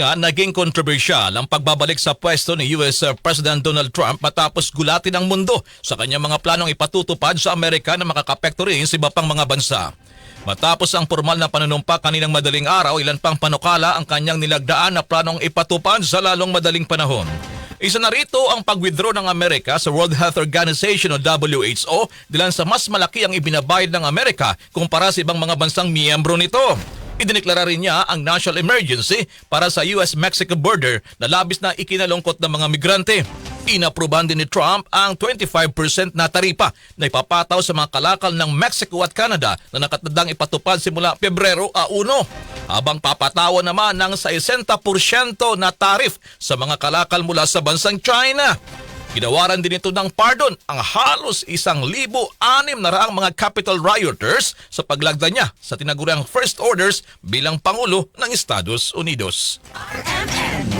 nga naging kontrobersyal ang pagbabalik sa pwesto ni US President Donald Trump matapos gulatin ang mundo sa kanyang mga planong ipatutupad sa Amerika na makakapekto rin sa iba pang mga bansa. Matapos ang formal na panunumpa kaninang madaling araw, ilan pang panukala ang kanyang nilagdaan na planong ipatupad sa lalong madaling panahon. Isa na rito ang pag-withdraw ng Amerika sa World Health Organization o WHO dilan sa mas malaki ang ibinabayad ng Amerika kumpara sa ibang mga bansang miyembro nito. Idineklara rin niya ang national emergency para sa US-Mexico border na labis na ikinalungkot ng mga migrante. Inaprubahan din ni Trump ang 25% na taripa na ipapataw sa mga kalakal ng Mexico at Canada na nakatandang ipatupad simula Pebrero a 1. Habang papatawa naman ng 60% na tarif sa mga kalakal mula sa bansang China. Ginawaran din ito ng pardon ang halos isang libo anim na raang mga capital rioters sa paglagda niya sa tinaguriang first orders bilang Pangulo ng Estados Unidos. RMN